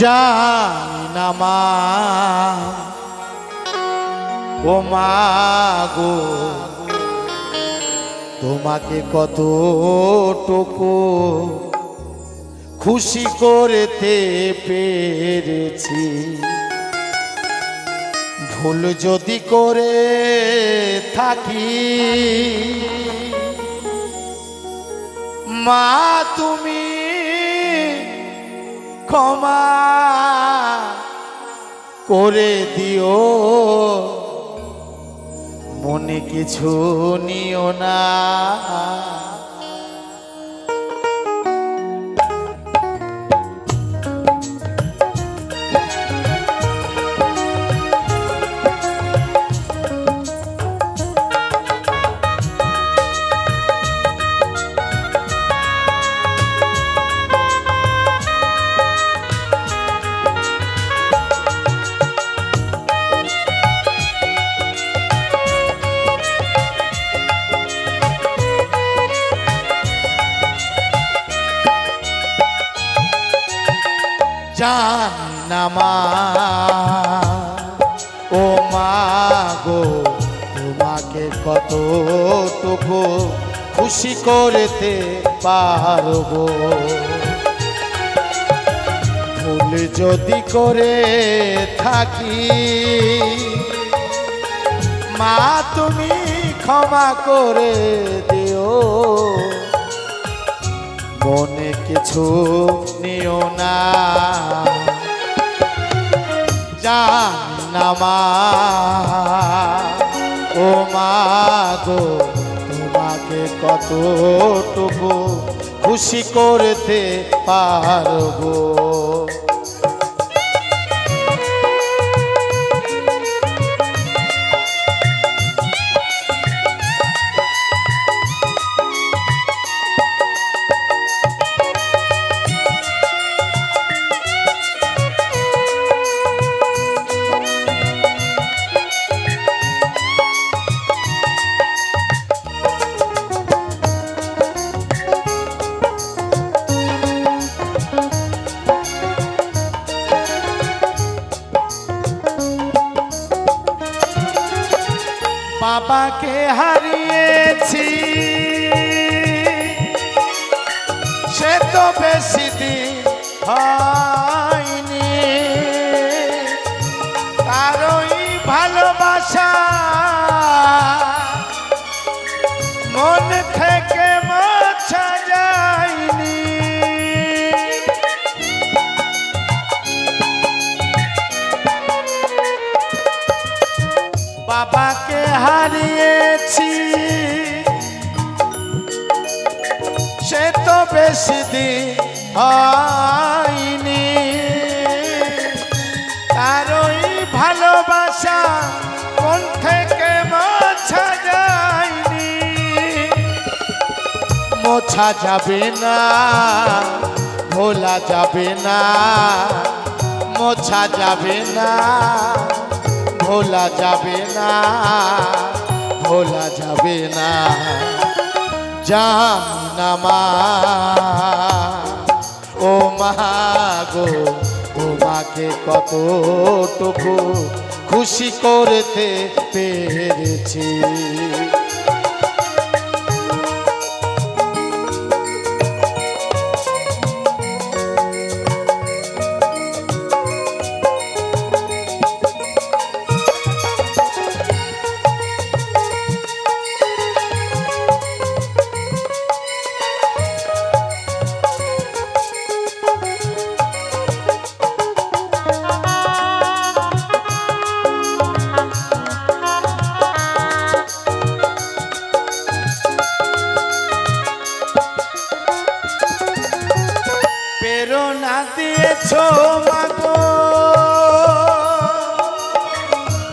জানি না মা ও মা গো, তোমাকে কতটুকু খুশি করতে পেরেছি। ভুল যদি করে থাকি, মা তুমি ক্ষমা করে দিও। মনে কিছু নিও না। জানি না ও মা গো, তোমাকে কতটুকু খুশি করতে পারব? ভুল যদি করে থাকি, মা তুমি ক্ষমা করে দিও। মনে কিছু নিও না। জানামা ও মা গো তোমাকে কতটুকু খুশি করতে পারব? বাবাকে হারিয়েছি। সে তো বেশি দিন হয়নি বাবাকে হারিয়েছি। সে তো বেশি দিন হয়নি। তারই ভালোবাসা মন থেকে মোছা যায়নি। মোছা যাবে না, ভোলা যাবে না, মোছা যাবে না। ভোলা যাবে না, ভোলা যাবে না। জানি না মা ও মা গো, তোমাকে কতটুকু খুশি করতে পেরেছি। দিয়েছ মাগো।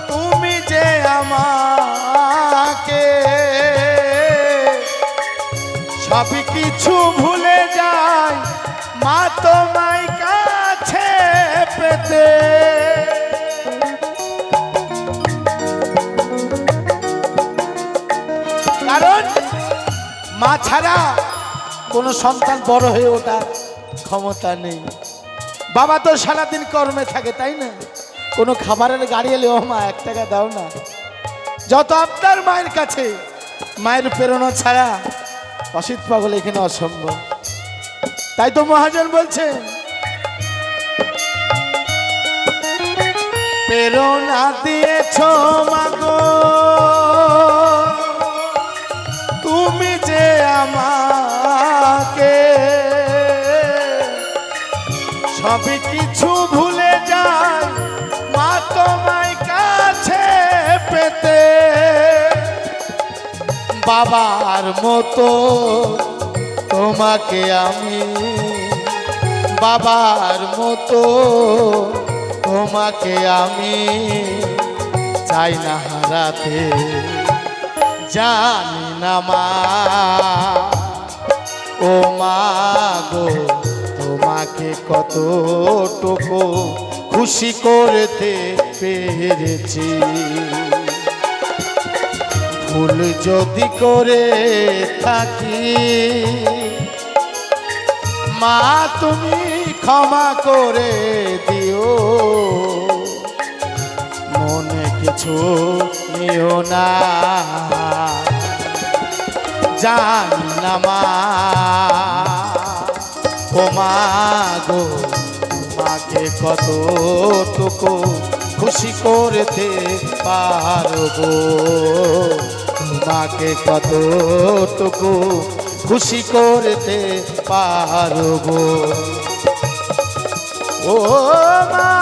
তুমি যে আমাকে সব কিছু ভুলে যাই, মা তোমায় কাছে পেতে। কারণ মা ছাড়া কোনো সন্তান বড় হয়ে ওঠা ক্ষমতা নেই। বাবা তো সারাদিন কর্মে থাকে, তাই না? কোনো খাবারের গাড়ি এলে, ও মা, এক টাকা দাও না। যত আপনার মায়ের কাছে, মায়ের প্রেরণা ছাড়া অসিত পাগল এখানে অসম্ভব। তাই তো মহাজন বলছে প্রেরণা দিয়েছ মাগো সবই কিছু ভুলে যায় মা তোমায় কাছে পেতে। বাবার মতো তোমাকে আমি। বাবার মতো তোমাকে আমি। চাই না হারাতে, জানি না মা। ও মা গো। তোমাকে কতটুকু খুশি করতে পেরেছি। ভুল যদি করে থাকি, মা তুমি ক্ষমা করে দিও। মনে কিছু নিও না। জানি না মা। ও মা গো মাকে কতটুকু খুশি করতে পারব? মাকে কতটুকু খুশি করতে পারব? ও মা